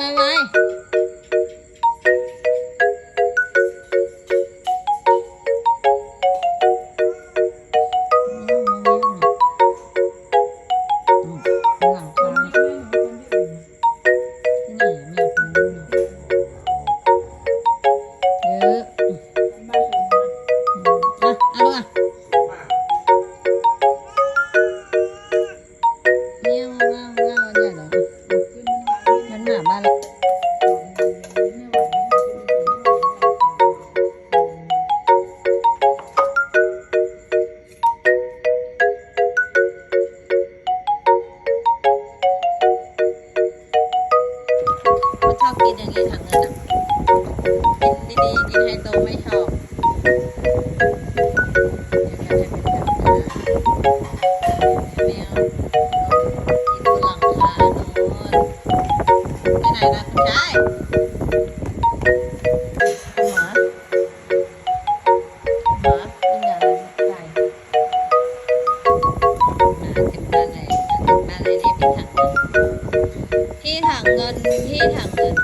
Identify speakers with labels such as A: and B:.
A: จะ来 หน้าบ้านชอบกินอย่างนี้ถังเงินอะกินดีๆกินไฮโซไม่ชอบ ไปไหนนะคุณชายหมาหมาเป็นอย่างไรใหญ่ถึงบ้านเลยถึงบ้านเลยนี่พี่ถังเงินพี่ถังเงินพี่ถังเงิน